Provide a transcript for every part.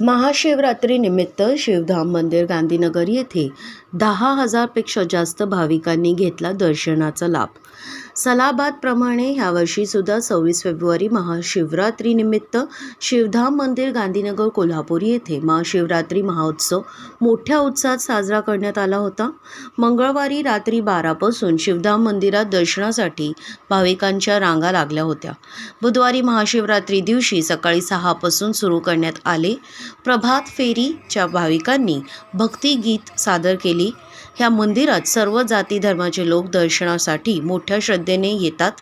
महाशिवरात्रीनिमित्त शिवधाम मंदिर गांधीनगर येथे दहा हजारपेक्षा जास्त भाविकांनी घेतला दर्शनाचा लाभ. सलाबादप्रमाणे यावर्षीसुद्धा सव्वीस फेब्रुवारी महाशिवरात्रीनिमित्त शिवधाम मंदिर गांधीनगर कोल्हापूर येथे महाशिवरात्री महोत्सव मोठ्या उत्साहात साजरा करण्यात आला होता. मंगळवारी रात्री बारापासून शिवधाम मंदिरात दर्शनासाठी भाविकांच्या रांगा लागल्या होत्या. बुधवारी महाशिवरात्री दिवशी सकाळी सहापासून सुरू करण्यात आले. प्रभात फेरीच्या भाविकांनी भक्तिगीत सादर केली. ह्या मंदिरात सर्व जाती धर्माचे लोक दर्शनासाठी मोठ्या श्रद्धेने येतात.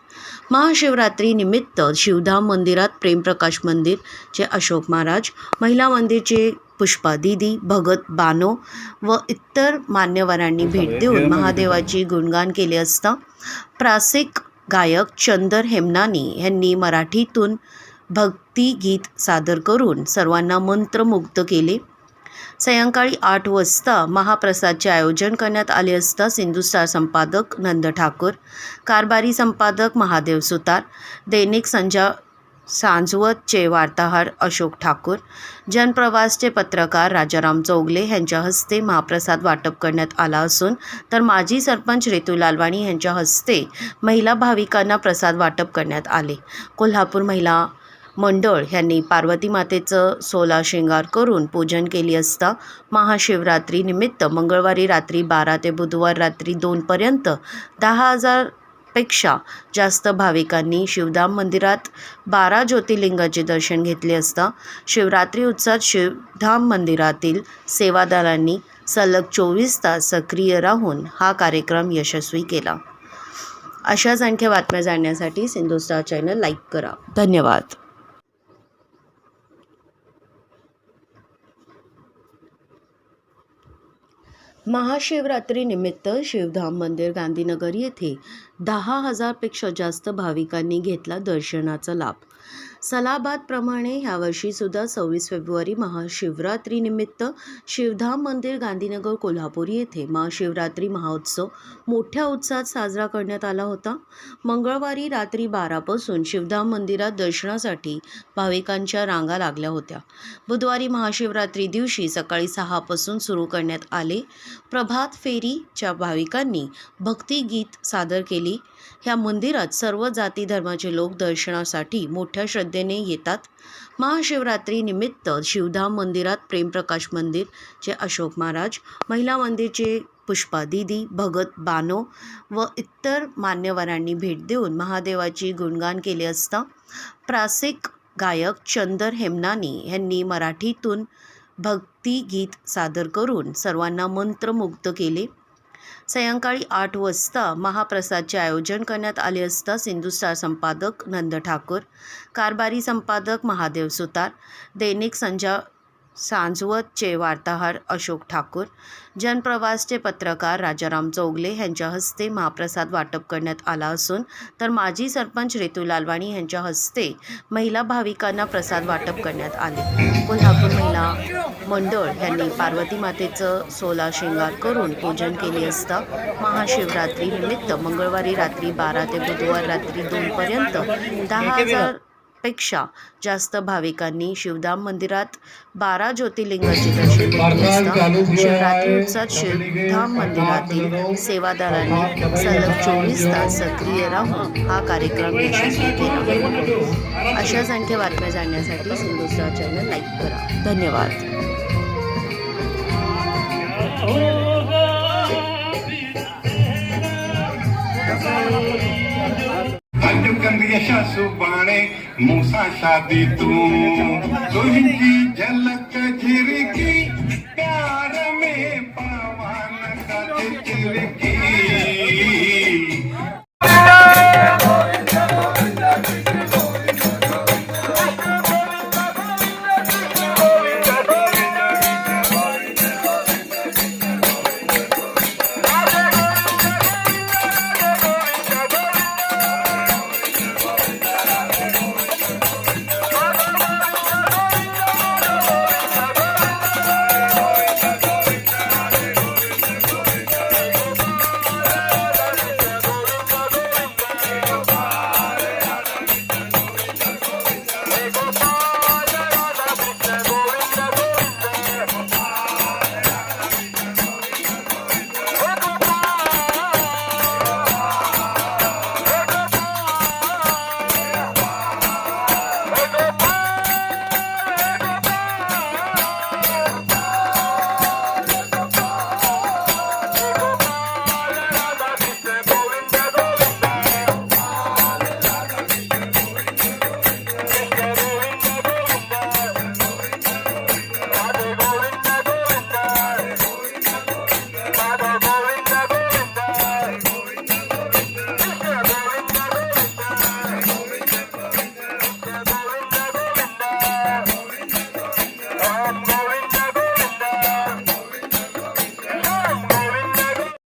महाशिवरात्री निमित्त शिवधाम मंदिरात प्रेमप्रकाश मंदिरचे अशोक महाराज महिला मंदिरचे पुष्पा दिदी भगत बानो व इतर मान्यवरांनी भेट देऊन महादेवाची गुणगान केले असता प्रासिक गायक चंदर हेमनानी यांनी मराठीतून भक्तिगीत सादर करून सर्वांना मंत्रमुग्ध केले. सायंकाळी आठ वाजता महाप्रसादचे आयोजन करण्यात आले असता सिंधुस्टार संपादक नंद ठाकूर कारभारी संपादक महादेव सुतार दैनिक संजा सांजवतचे वार्ताहर अशोक ठाकूर जनप्रवासचे पत्रकार राजाराम चौगले यांच्या हस्ते महाप्रसाद वाटप करण्यात आला असून तर माजी सरपंच रेतू लालवाणी यांच्या हस्ते महिला भाविकांना प्रसाद वाटप करण्यात आले. कोल्हापूर महिला मंडळ ह्यांनी पार्वती मातेचं सोला शृंगार करून पूजन केली असता महाशिवरात्री निमित्त मंगळवारी रात्री बारा ते बुधवार रात्री दोनपर्यंत दहा हजारपेक्षा जास्त भाविकांनी शिवधाम मंदिरात बारा ज्योतिर्लिंगाचे दर्शन घेतले असता शिवरात्री उत्सवात शिवधाम मंदिरातील सेवादारांनी सलग चोवीस तास सक्रिय राहून हा कार्यक्रम यशस्वी केला. अशाच आणखी बातम्या जाणण्यासाठी सिंधुस्टार चॅनल लाईक करा. धन्यवाद. महाशिवरात्रीनिमित्त शिवधाम मंदिर गांधीनगर येथे दहा हजारपेक्षा जास्त भाविकांनी घेतला दर्शनाचा लाभ. सलाबादप्रमाणे ह्यावर्षीसुद्धा सव्वीस फेब्रुवारी महाशिवरात्रीनिमित्त शिवधाम मंदिर गांधीनगर कोल्हापूर येथे महाशिवरात्री महोत्सव मोठ्या उत्साहात साजरा करण्यात आला होता. मंगळवारी रात्री बारापासून शिवधाम मंदिरात दर्शनासाठी भाविकांच्या रांगा लागल्या होत्या. बुधवारी महाशिवरात्री दिवशी सकाळी सहापासून सुरू करण्यात आले. प्रभात फेरीच्या भाविकांनी भक्तिगीत सादर केली. ह्या मंदिरात सर्व जाती धर्माचे लोक दर्शनासाठी मोठ्या श्रद्धेने येतात. महाशिवरात्री निमित्त शिवधाम मंदिरात प्रेमप्रकाश मंदिरचे अशोक महाराज महिला मंदिरचे पुष्पा दिदी भगत बानो व इतर मान्यवरांनी भेट देऊन महादेवाची गुणगान केले असता प्रासिक गायक चंदर हेमनानी यांनी मराठीतून भक्तिगीत सादर करून सर्वांना मंत्रमुग्ध केले. सायंकाळी आठ वाजता महाप्रसादचे आयोजन करण्यात आले असता सिंधुस्टार संपादक नंद ठाकूर कारभारी संपादक महादेव सुतार दैनिक संजा सांजवतचे वार्ताहर अशोक ठाकूर जनप्रवासचे पत्रकार राजाराम चौगले यांच्या हस्ते महाप्रसाद वाटप करण्यात आला असून तर माजी सरपंच रेतू लालवाणी यांच्या हस्ते महिला भाविकांना प्रसाद वाटप करण्यात आले. कोल्हापूर महिला मंडळ यांनी पार्वती मातेचं सोला शृंगार करून पूजन केले असता महाशिवरात्री निमित्त मंगळवारी रात्री बारा ते बुधवार रात्री दोनपर्यंत दहा हजार पेक्षा जास्त भाविकांनी शिवधाम मंदिरात बारा ज्योतिर्लिंगाचे दर्शन घेतले असता शिवरात्री उत्सवात शिवधाम मंदिरातील सेवादारांनी सलग चोवीस तास सक्रिय राहून हा कार्यक्रम यशस्वी केला. अशाच आणखी बातम्या जाणण्यासाठी सिंधू स्टार चॅनल लाईक करा. धन्यवाद. deixa subaré, moça chate tu.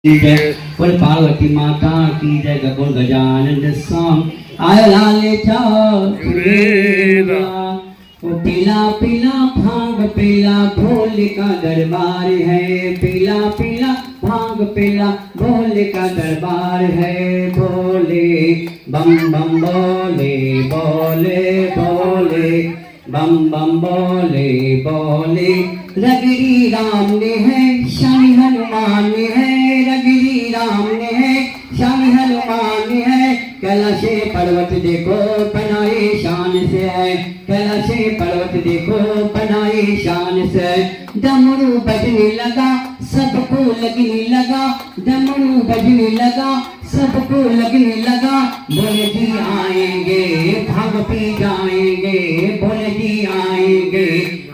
Parvati माता की जय बोल गजानन स्वामी आय लाले वो पीला पीला भाँग, पीला भोले का दरबार है। पीला पीला भाँग, पीला भोले का दरबार है। भोले बम बम बोले बोले बोले, बम बम बोले बोले। रगड़ी राम ने है कैलाशे पर्वत देखो बनाए शान से। है कैलाशे पर्वत देखो बनाए शान से। डमरू बजने लगा, सबको लगने लगा। डमरू बजने लगा, सबको लगने लगा। बोले जी आएँगे, भाग पी जाएँगे। बोले जी आएँगे,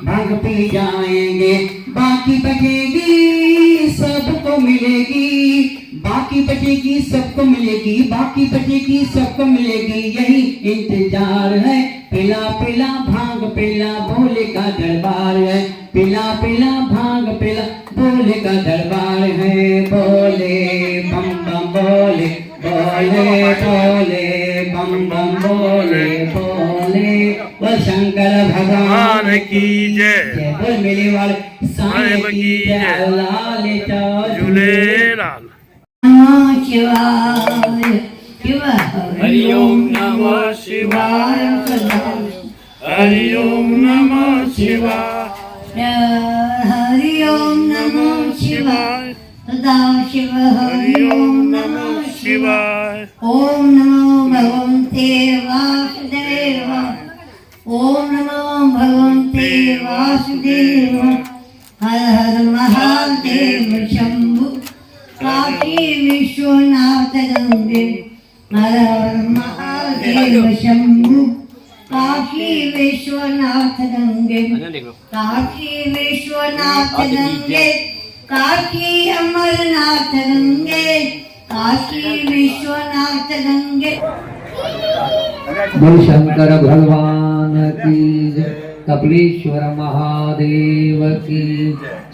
भाग पी जाएँगे। बाकी बचेगी सबको मिलेगी। बाकी बचेगी सबको मिलेगी। बाकी बचेगी सबको बोले बोले बम बम बोले बोले। वो शंकर भगवान की जय। जय। बोल मेरे वाले साईं साईं की जय। लाल शिवाय शिव हरि ओम नमः शिवाय। हरि ओम नमः शिवाय। हरि ओम नमः शिवाय। सदा शिव हरि ओम नमः शिवाय ओम नमो काशी विश्वनाथ गंगे बोल शंकर भगवान की जय। कपिलेश्वर महादेव की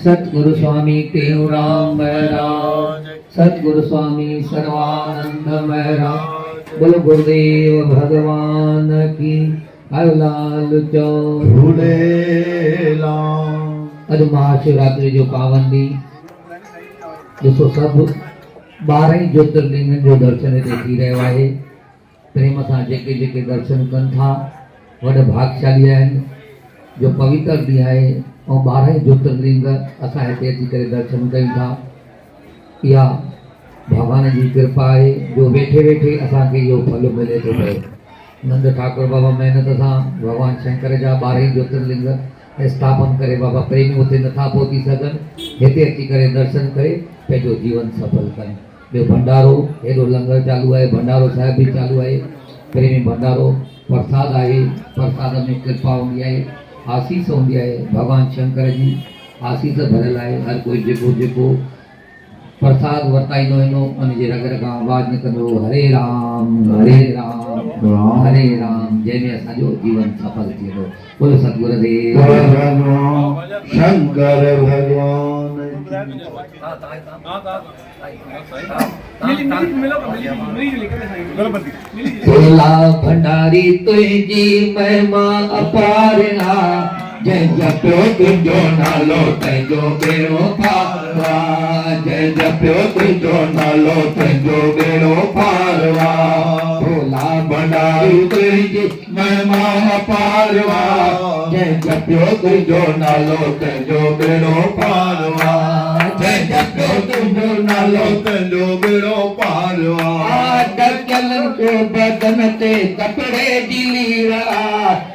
सतगुरु स्वामी केवराम महाराज सतगुरु स्वामी सर्वानंद महाराज बोल गुरुदेव भगवान की आयो लाल चौधरी अॼु महाशिवरात्रि जो पावन ॾींहुं ॾिसो सभु ॿारहं ज्योतिर्लिंगनि जो दर्शन हिते थी रहियो आहे प्रेम सां जेके जेके दर्शन कनि था वॾा भाग्यशाली आहिनि जो पवित्र ॾींहुं आहे ऐं ॿारहं ज्योतिर्लिंग असां हिते अची करे दर्शन कयूं था इहा भॻवान जी कृपा आहे जो वेठे वेठे असांखे इहो फल मिले थो पियो नंद ठाकुर बाबा महिनत सां भॻवानु शंकर जा ॿारहं ज्योतिर्लिंग स्थापन करे बाबा प्रेमी हुते नथा पहुची सघनि हिते अची करे दर्शन करे पंहिंजो जीवन सफल कनि ॿियो भंडारो हेॾो लंगर चालू आहे भंडारो साहिब बि चालू आहे प्रेमी भंडारो प्रसाद आहे प्रसाद में कृपा हूंदी आहे आसीस हूंदी आहे भॻवानु शंकर जी आसीस भरियल आहे हर कोई जेको जेको। प्रसाद वरताईंदो वेंदो उन जे रग आवाज़ु आवाज़ निकिरंदो हरे राम हरे राम हरे राम जंहिंमें असांजो जीवन सफल थी वेंदो। बोलो सतगुरुदेव। शंकर भॻवान भोला भंडारी तुंहिंजी महिमा अपार आहे जय जपियो तुंहिंजो नालो तंहिंजो बेड़ो पारवा जय जपियो तुंहिंजो नालो तंहिंजो बेड़ो पारवा भोला भंडारी तुझी महिमा अपारवा जय जपियो तुंहिंजो नालो तंहिंजो बेड़ो पारवा तुंहिंजो नालो तुंहिंजो बेड़ो पारवा डकलन को बदन ते कपड़े जी लीरा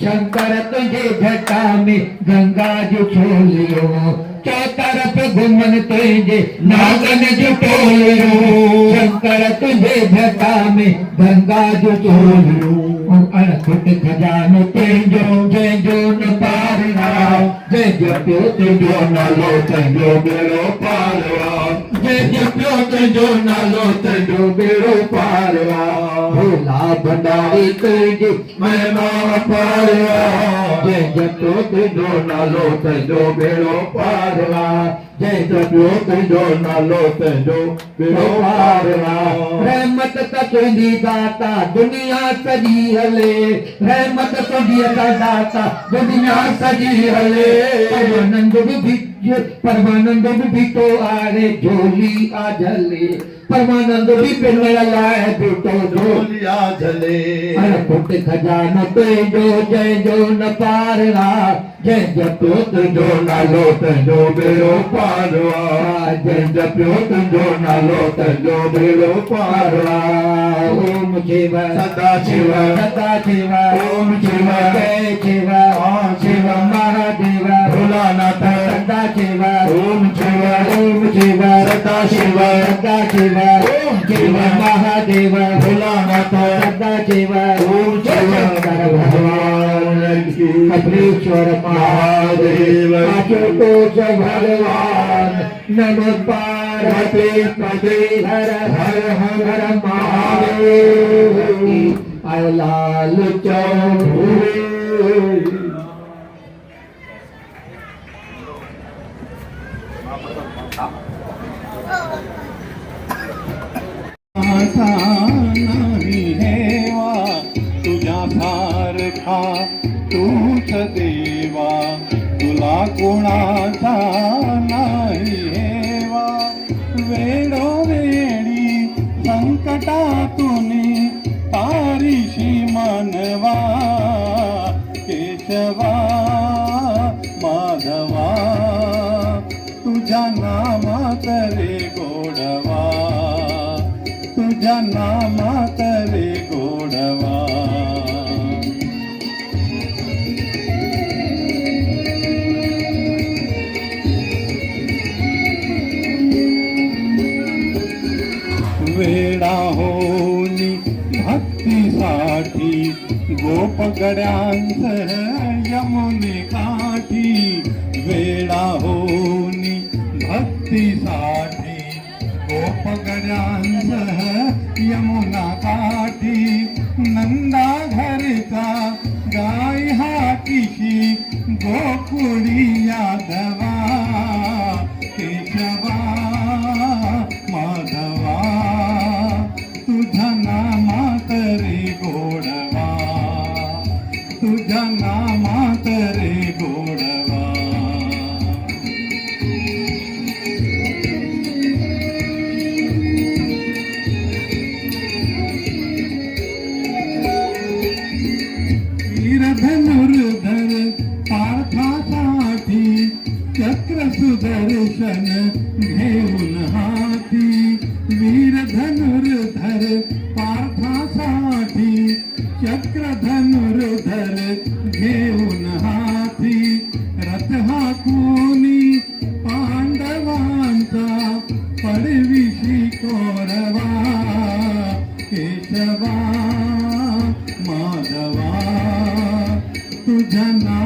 शंकर तुझे जटा में गंगा जो छोलियो चौतरफ घुमन तुझे नागन जो टोलियो शंकर तुझे जटा में गंगा जो छोलियो अणखुट खजानो तुझो जंहिंजो न पार जंहिंजो पियो तुंहिंजो नालो तुंहिंजो बेड़ो पारियो نالو تنهن جو تنهنجو نالو تنهنجو رحمت ته تنهنجي داتا دنيا سڄي هلي. ههمت تنهنجي ته داتا دنيا سڄي هلي. ننڍ ٻڌي परमानंद भी तो आरे झोली आ झले परमानंद भी पिनवल लाए बेटो झोली आ झले अरे पुट खजाना पे जो जय जो न पार रा जय जपियो तुझो नालो तुझो बेरो पार जय जपियो तुझो नालो तुझो बेरो पार ओम शिव सदा शिव सदा शिव। ओम शिव जय शिव ओम शिव महाराज भवानाथ रंगा शिव ओम शिव ओम शिव सदा शिव रंगा शिव ओम शिव महादेव. भोलानाथ रंगा शिव ओम शिव भगवान की कपलेश्वर महादेव. आशुतोष भगवान. नमो पार्वती. पदे हर हर हर महादेव. लाल चौधरी नाही हेवा तुझ्या सारखा तूच देवा. तुला कोणाचा नाही हेवा. वेळोवेळी संकटातून तारीशी मानवा. केशवा तुझ्या नामात रे गोडवा. वेडा होनी भक्तीसाठी गोपगड्यांसह यमुने काठी. वेडा होनी भक्तीसाठी गोपगड्यांसह popcorn तुझ्या